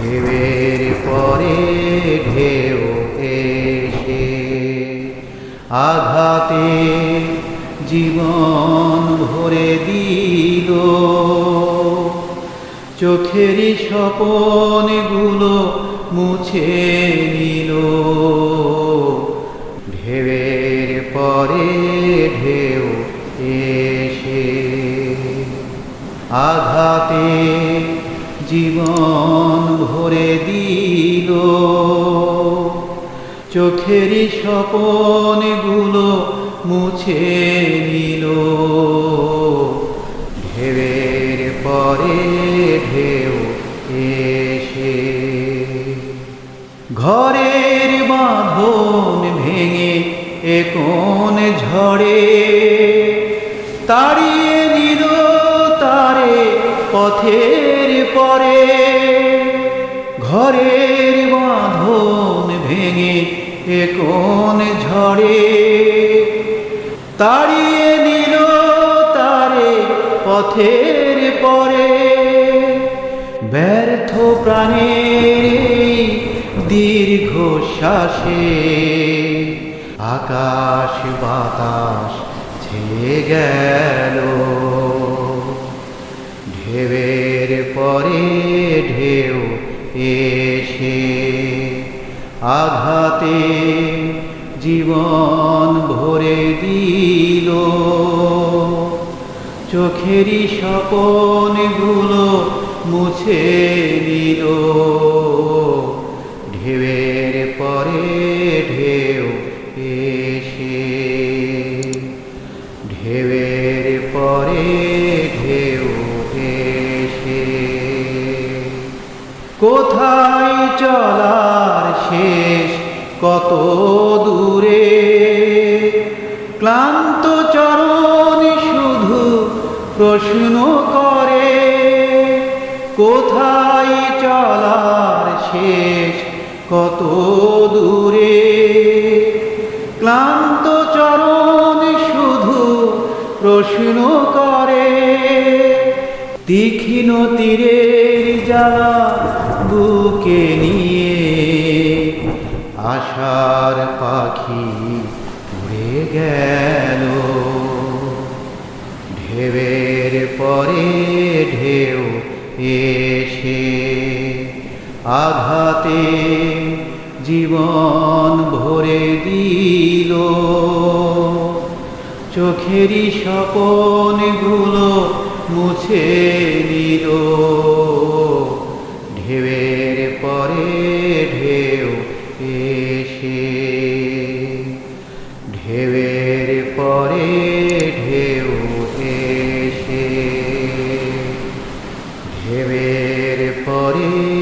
ঢেউয়ের পরে ঢেউ এসে আঘাতে জীবন ভরে দিল। চোখেরই স্বপনগুলো মুছে নিল। ঢেউয়ের পরে ঢেউ এসে আঘাতে জীবন ভরে দিল। চোখেরই স্বপনগুলো মুছে নিল। ঢেউয়ের পরে ঢেউ এসে ঘরের বাঁধন ভেঙে এ কোন ঝড়ে তাড়িয়ে পথের পরে ঘরের বাঁধন ভেঙে এ কোন ঝড়ে? তাড়িয়ে নিল তারে পথের পরে। ব্যর্থ প্রাণের দীর্ঘ শ্বাসে আকাশ বাতাস ছেয়ে গেল। ঢেউয়ের পরে ঢেউ এসে আঘাতে জীবন ভরে দিল। চোখেরই স্বপনগুলো মুছে নিল। ঢেউয়ের পরে কোথায় চলার শেষ কত দূরে? ক্লান্ত চরণ শুধু প্রশ্ন করে, কোথায় চলার শেষ কত দূরে? ক্লান্ত চরণ শুধু প্রশ্ন করে তীক্ষ্ণ তীরের জ্বালা বুকে নিয়ে আশার পাখি উড়ে গেল। ঢেউয়ের পরে ঢেউ এসে আঘাতে জীবন ভরে দিল। চোখেরই স্বপনগুলো মুছে নিল। ঢেউয়ের পরে ঢেউ এসে ঢেউয়ের পরে ঢেউ এসে ঢেউয়ের পরে